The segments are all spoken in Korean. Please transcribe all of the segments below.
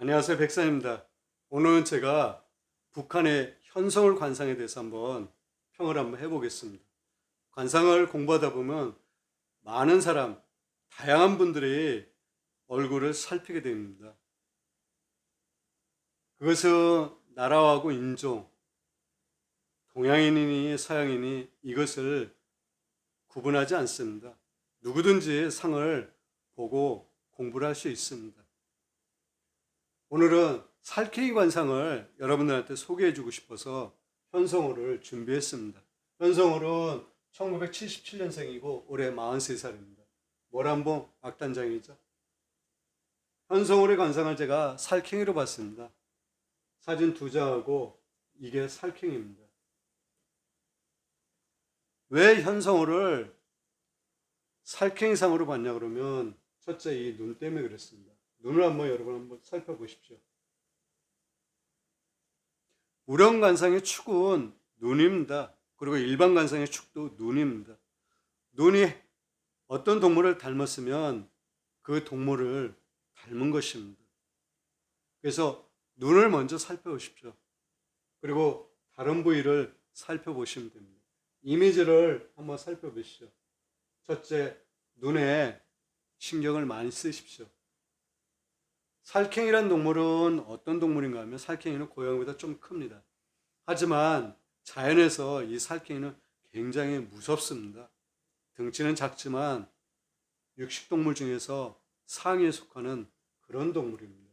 안녕하세요. 백산입니다. 오늘은 제가 북한의 현성을 관상에 대해서 한번 평을 한번 해보겠습니다. 관상을 공부하다 보면 많은 사람, 다양한 분들의 얼굴을 살피게 됩니다. 그것은 나라하고 인종, 동양인이니 서양인이 이것을 구분하지 않습니다. 누구든지 상을 보고 공부를 할 수 있습니다. 오늘은 살쾡이 관상을 여러분들한테 소개해 주고 싶어서 현성호를 준비했습니다. 현성호는 1977년생이고 올해 43살입니다. 모란봉 악단장이죠. 현성호의 관상을 제가 살쾡이로 봤습니다. 사진 두 장하고 이게 살쾡이입니다. 왜 현성호를 살쾡이상으로 봤냐 그러면 첫째 이 눈 때문에 그랬습니다. 눈을 한번 여러분 한번 살펴보십시오. 우령 관상의 축은 눈입니다. 그리고 일반 관상의 축도 눈입니다. 눈이 어떤 동물을 닮았으면 그 동물을 닮은 것입니다. 그래서 눈을 먼저 살펴보십시오. 그리고 다른 부위를 살펴보시면 됩니다. 이미지를 한번 살펴보시죠. 첫째, 눈에 신경을 많이 쓰십시오. 살쾡이란 동물은 어떤 동물인가 하면 살쾡이는 고양이보다 좀 큽니다. 하지만 자연에서 이 살쾡이는 굉장히 무섭습니다. 덩치는 작지만 육식동물 중에서 상위에 속하는 그런 동물입니다.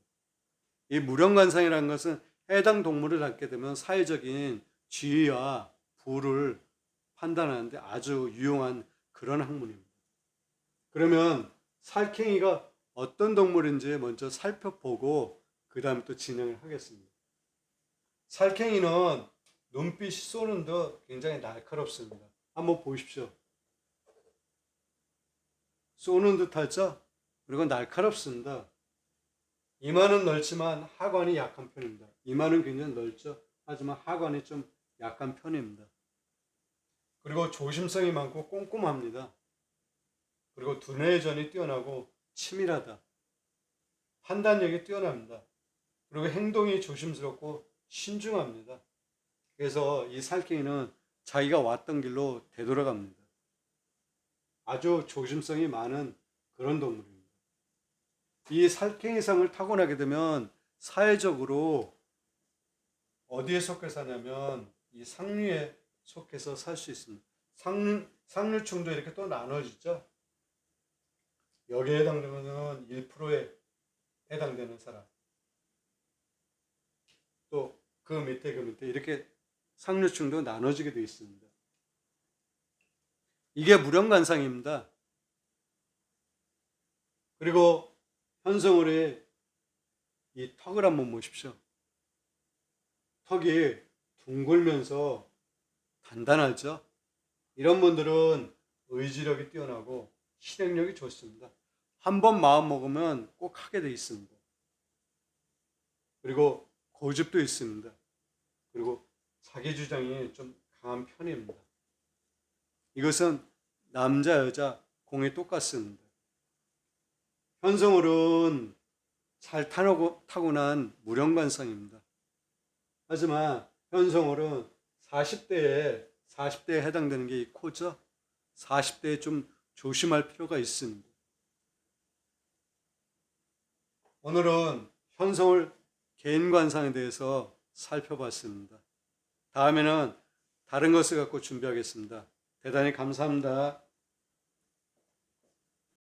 이 무령관상이라는 것은 해당 동물을 닮게 되면 사회적인 지위와 부를 판단하는데 아주 유용한 그런 학문입니다. 그러면 살쾡이가 어떤 동물인지 먼저 살펴보고 그 다음에 또 진행을 하겠습니다. 살쾡이는 눈빛이 쏘는 듯 굉장히 날카롭습니다. 한번 보십시오. 쏘는 듯 하죠? 그리고 날카롭습니다. 이마는 넓지만 하관이 약한 편입니다. 이마는 굉장히 넓죠? 하지만 하관이 좀 약한 편입니다. 그리고 조심성이 많고 꼼꼼합니다. 그리고 두뇌전이 뛰어나고 치밀하다. 판단력이 뛰어납니다. 그리고 행동이 조심스럽고 신중합니다. 그래서 이 살쾡이는 자기가 왔던 길로 되돌아갑니다. 아주 조심성이 많은 그런 동물입니다. 이 살쾡이상을 타고나게 되면 사회적으로 어디에 속해 사냐면 이 상류에 속해서 살 수 있습니다. 상류, 상류층도 이렇게 또 나눠지죠. 여기에 해당되는 1%에 해당되는 사람. 또 그 밑에 그 밑에 이렇게 상류층도 나눠지게 되어 있습니다. 이게 무령관상입니다. 그리고 현성월의 이 턱을 한번 보십시오. 턱이 둥글면서 단단하죠? 이런 분들은 의지력이 뛰어나고 실행력이 좋습니다. 한 번 마음 먹으면 꼭 하게 돼 있습니다. 그리고 고집도 있습니다. 그리고 자기 주장이 좀 강한 편입니다. 이것은 남자 여자 공이 똑같습니다. 현성월은 잘 타고, 타고난 무령관상입니다. 하지만 현성월은 40대에 40대에 해당되는 게 이 코죠. 40대에 좀 조심할 필요가 있습니다. 오늘은 현성을 개인 관상에 대해서 살펴봤습니다. 다음에는 다른 것을 갖고 준비하겠습니다. 대단히 감사합니다.